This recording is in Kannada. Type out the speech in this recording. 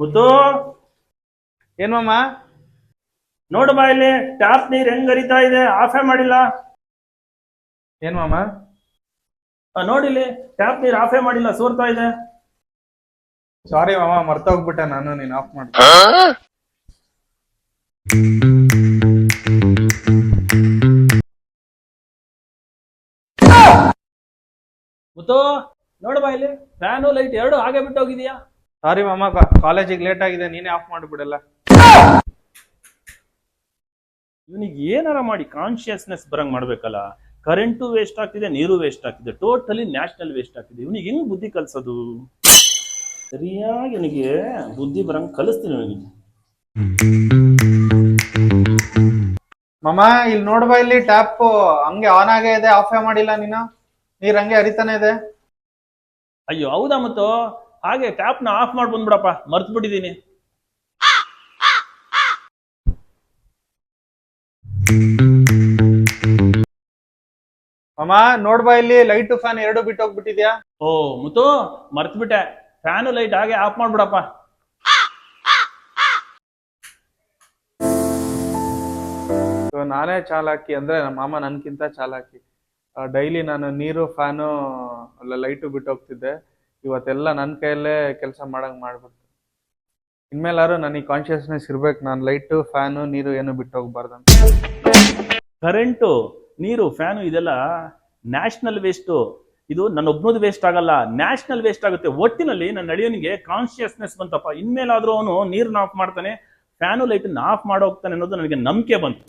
ಮುದ್ದು ಏನ್ ಮಾಮ? ನೋಡು ಬಾ ಇಲ್ಲಿ ಟ್ಯಾಪ್ ನೀರ್ ಹೆಂಗ್ ಹರಿತಾ ಇದೆ ಆಫೇ ಮಾಡಿಲ್ಲ. ಏನ್ ಮಾಮ? ಆ, ನೋಡಿಲ್ಲಿ ಟ್ಯಾಪ್ ನೀರ್ ಆಫೇ ಮಾಡಿಲ್ಲ ಸೋರ್ತಾ ಇದೆ. ಸಾರಿ ಮಾಮ ಮರ್ತೋಗ್ಬಿಟ್ಟೆ ನಾನು ನೀನ್ ಆಫ್ ಮಾಡಿ. ಮುತ್ತು ನೋಡು ಬಾ ಇಲ್ಲಿ. ಫ್ಯಾನು ಲೈಟ್ ಎರಡು ಹಾಗೆ ಬಿಟ್ಟು ಹೋಗಿದ್ಯಾ? ಸಾರಿ ಮಾಮ ಕಾಲೇಜಿಗೆ ಲೇಟ್ ಆಗಿದೆ ನೀನೇ ಆಫ್ ಮಾಡಿಬಿಡಲ್ಲ ಇವನಿಗೆ ಏನಾರ ಮಾಡಿ ಕಾನ್ಶಿಯಸ್ನೆಸ್ ಬರಂಗ್ ಮಾಡ್ಬೇಕಲ್ಲ. ಕರೆಂಟು ವೇಸ್ಟ್ ಆಗ್ತಿದೆ ನೀರು ವೇಸ್ಟ್ ಆಗ್ತಿದೆ. ಟೋಟಲಿ ನ್ಯಾಷನಲ್ ವೇಸ್ಟ್ ಆಗ್ತಿದೆ. ಇವನಿಗೆ ಹೆಂಗ್ ಬುದ್ಧಿ ಕಲ್ಸೋದು? ಸರಿಯಾಗಿ ಇವನಿಗೆ ಬುದ್ಧಿ ಬರಂಗ್ ಕಲಿಸ್ತೀನಿ ಇವನಿಗೆ. ಮಾಮ ಇಲ್ಲಿ ನೋಡ್ಬಾ ಇಲ್ಲಿ ಟ್ಯಾಪ್ ಹಂಗೆ ಆನ್ ಆಗೇ ಇದೆ ಆಫೇ ಮಾಡಿಲ್ಲ ನೀನು. ನೀರ್ ಹಂಗೆ ಹರಿತಾನೆ ಇದೆ. ಅಯ್ಯೋ ಹೌದಾ ಮತ್ತು? ಹಾಗೆ ಟ್ಯಾಪ್ನ ಆಫ್ ಮಾಡಿ ಬಂದ್ಬಿಡಪ್ಪ ಮರ್ತು ಬಿಟ್ಟಿದ್ದೀನಿ ಅಮ್ಮ ನೋಡ್ಬಾ ಇಲ್ಲಿ ಲೈಟ್ ಫ್ಯಾನ್ ಎರಡು ಬಿಟ್ಟು ಹೋಗ್ಬಿಟ್ಟಿದ್ಯಾ ಓ ಮುತ್ತು ಮರ್ತು ಬಿಟ್ಟೆ ಫ್ಯಾನು ಲೈಟ್ ಹಾಗೆ ಆಫ್ ಮಾಡ್ಬಿಡಪ್ಪ. ನಾನೇ ಚಾಲಾಕಿ ಅಂದ್ರೆ ನಮ್ಮ ಮಾಮ ನನ್ಕಿಂತ ಚಾಲಾಕಿ. ಡೈಲಿ ನಾನು ನೀರು, ಫ್ಯಾನು ಅಲ್ಲ ಲೈಟು ಬಿಟ್ಟು ಹೋಗ್ತಿದ್ದೆ. ಇವತ್ತೆಲ್ಲ ನನ್ನ ಕೈಯಲ್ಲೇ ಕೆಲಸ ಮಾಡಂಗೆ ಮಾಡ್ಬಿಡ್ತು. ಇನ್ಮೇಲಾರು ನನಗೆ ಕಾನ್ಶಿಯಸ್ನೆಸ್ ಇರ್ಬೇಕು. ನಾನು ಲೈಟು ಫ್ಯಾನು, ನೀರು ಏನು ಬಿಟ್ಟು ಹೋಗ್ಬಾರ್ದು ಅಂತ. ಕರೆಂಟು, ನೀರು, ಫ್ಯಾನು ಇದೆಲ್ಲ ನ್ಯಾಷನಲ್ ವೇಸ್ಟು ಇದು ನನ್ನ ಒಬ್ಬನದು ವೇಸ್ಟ್ ಆಗಲ್ಲ ನ್ಯಾಷನಲ್ ವೇಸ್ಟ್ ಆಗುತ್ತೆ. ಒಟ್ಟಿನಲ್ಲಿ ನನ್ನ ನಡೆಯೋನಿಗೆ ಕಾನ್ಶಿಯಸ್ನೆಸ್ ಬಂತಪ್ಪ. ಇನ್ಮೇಲಾದ್ರೂ ಅವನು ನೀರನ್ನ ಆಫ್ ಮಾಡ್ತಾನೆ, ಫ್ಯಾನು ಲೈಟನ್ನ ಆಫ್ ಮಾಡೋಗ್ತಾನೆ ಅನ್ನೋದು ನನಗೆ ನಂಬಿಕೆ ಬಂತು.